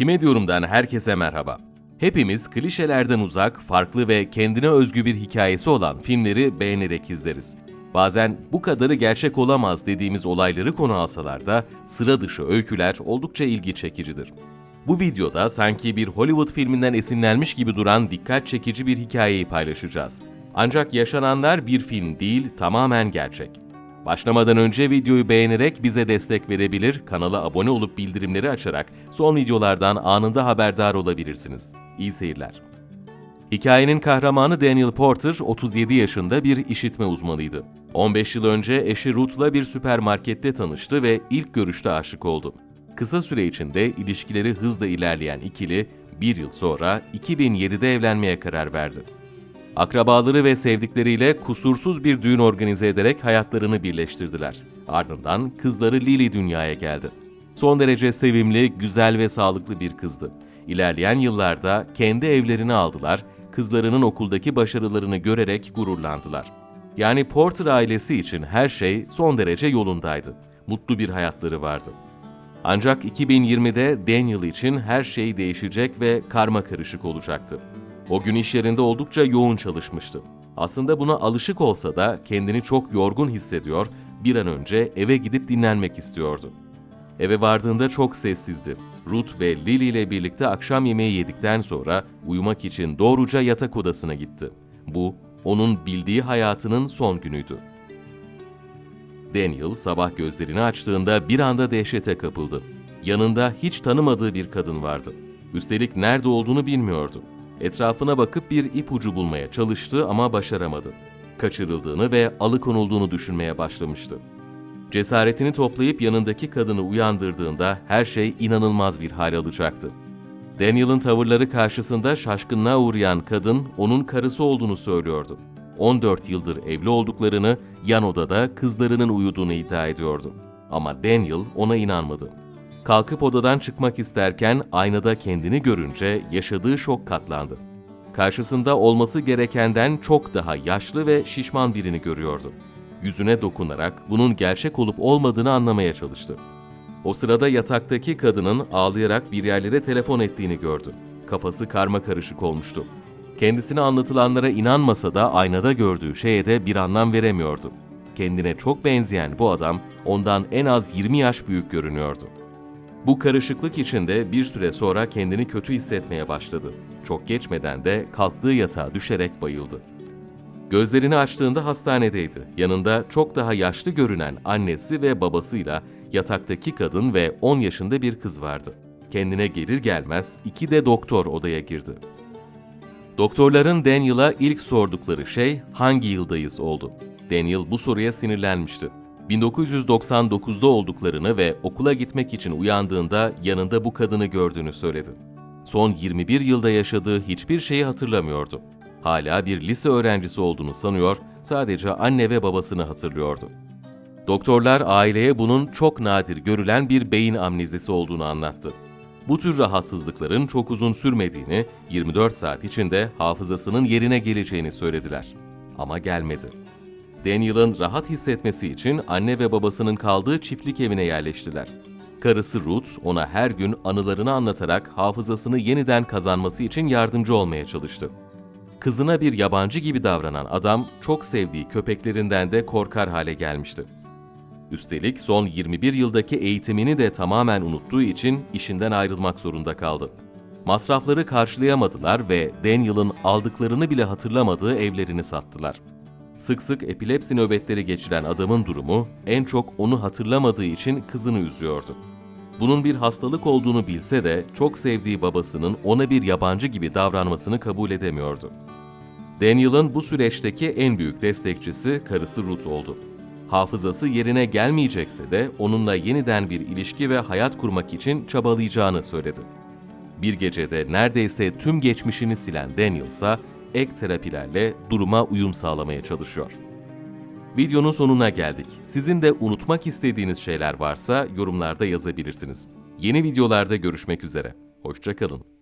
Kime Diyorum'dan herkese merhaba. Hepimiz klişelerden uzak, farklı ve kendine özgü bir hikayesi olan filmleri beğenerek izleriz. Bazen bu kadarı gerçek olamaz dediğimiz olayları konu alsalar da sıra dışı öyküler oldukça ilgi çekicidir. Bu videoda sanki bir Hollywood filminden esinlenmiş gibi duran dikkat çekici bir hikayeyi paylaşacağız. Ancak yaşananlar bir film değil, tamamen gerçek. Başlamadan önce videoyu beğenerek bize destek verebilir, kanala abone olup bildirimleri açarak son videolardan anında haberdar olabilirsiniz. İyi seyirler. Hikayenin kahramanı Daniel Porter 37 yaşında bir işitme uzmanıydı. 15 yıl önce eşi Ruth'la bir süpermarkette tanıştı ve ilk görüşte aşık oldu. Kısa süre içinde ilişkileri hızla ilerleyen ikili bir yıl sonra 2007'de evlenmeye karar verdi. Akrabaları ve sevdikleriyle kusursuz bir düğün organize ederek hayatlarını birleştirdiler. Ardından kızları Lily dünyaya geldi. Son derece sevimli, güzel ve sağlıklı bir kızdı. İlerleyen yıllarda kendi evlerini aldılar, kızlarının okuldaki başarılarını görerek gururlandılar. Yani Porter ailesi için her şey son derece yolundaydı. Mutlu bir hayatları vardı. Ancak 2020'de Daniel için her şey değişecek ve karma karışık olacaktı. O gün iş yerinde oldukça yoğun çalışmıştı. Aslında buna alışık olsa da kendini çok yorgun hissediyor, bir an önce eve gidip dinlenmek istiyordu. Eve vardığında çok sessizdi. Ruth ve Lily ile birlikte akşam yemeği yedikten sonra uyumak için doğruca yatak odasına gitti. Bu, onun bildiği hayatının son günüydü. Daniel sabah gözlerini açtığında bir anda dehşete kapıldı. Yanında hiç tanımadığı bir kadın vardı. Üstelik nerede olduğunu bilmiyordu. Etrafına bakıp bir ipucu bulmaya çalıştı ama başaramadı. Kaçırıldığını ve alıkonulduğunu düşünmeye başlamıştı. Cesaretini toplayıp yanındaki kadını uyandırdığında her şey inanılmaz bir hal alacaktı. Daniel'ın tavırları karşısında şaşkınlığa uğrayan kadın onun karısı olduğunu söylüyordu. 14 yıldır evli olduklarını, yan odada kızlarının uyuduğunu iddia ediyordu. Ama Daniel ona inanmadı. Kalkıp odadan çıkmak isterken aynada kendini görünce yaşadığı şok katlandı. Karşısında olması gerekenden çok daha yaşlı ve şişman birini görüyordu. Yüzüne dokunarak bunun gerçek olup olmadığını anlamaya çalıştı. O sırada yataktaki kadının ağlayarak bir yerlere telefon ettiğini gördü. Kafası karma karışık olmuştu. Kendisine anlatılanlara inanmasa da aynada gördüğü şeye de bir anlam veremiyordu. Kendine çok benzeyen bu adam ondan en az 20 yaş büyük görünüyordu. Bu karışıklık içinde bir süre sonra kendini kötü hissetmeye başladı. Çok geçmeden de kalktığı yatağa düşerek bayıldı. Gözlerini açtığında hastanedeydi. Yanında çok daha yaşlı görünen annesi ve babasıyla yataktaki kadın ve 10 yaşında bir kız vardı. Kendine gelir gelmez iki de doktor odaya girdi. Doktorların Daniel'a ilk sordukları şey hangi yıldayız oldu. Daniel bu soruya sinirlenmişti. 1999'da olduklarını ve okula gitmek için uyandığında yanında bu kadını gördüğünü söyledi. Son 21 yılda yaşadığı hiçbir şeyi hatırlamıyordu. Hala bir lise öğrencisi olduğunu sanıyor, sadece anne ve babasını hatırlıyordu. Doktorlar aileye bunun çok nadir görülen bir beyin amnezisi olduğunu anlattı. Bu tür rahatsızlıkların çok uzun sürmediğini, 24 saat içinde hafızasının yerine geleceğini söylediler. Ama gelmedi. Daniel'ın rahat hissetmesi için anne ve babasının kaldığı çiftlik evine yerleştiler. Karısı Ruth ona her gün anılarını anlatarak hafızasını yeniden kazanması için yardımcı olmaya çalıştı. Kızına bir yabancı gibi davranan adam çok sevdiği köpeklerinden de korkar hale gelmişti. Üstelik son 21 yıldaki eğitimini de tamamen unuttuğu için işinden ayrılmak zorunda kaldı. Masrafları karşılayamadılar ve Daniel'ın aldıklarını bile hatırlamadığı evlerini sattılar. Sık sık epilepsi nöbetleri geçiren adamın durumu en çok onu hatırlamadığı için kızını üzüyordu. Bunun bir hastalık olduğunu bilse de çok sevdiği babasının ona bir yabancı gibi davranmasını kabul edemiyordu. Daniel'ın bu süreçteki en büyük destekçisi karısı Ruth oldu. Hafızası yerine gelmeyecekse de onunla yeniden bir ilişki ve hayat kurmak için çabalayacağını söyledi. Bir gecede neredeyse tüm geçmişini silen Daniel ise ek terapilerle duruma uyum sağlamaya çalışıyor. Videonun sonuna geldik. Sizin de unutmak istediğiniz şeyler varsa yorumlarda yazabilirsiniz. Yeni videolarda görüşmek üzere. Hoşçakalın.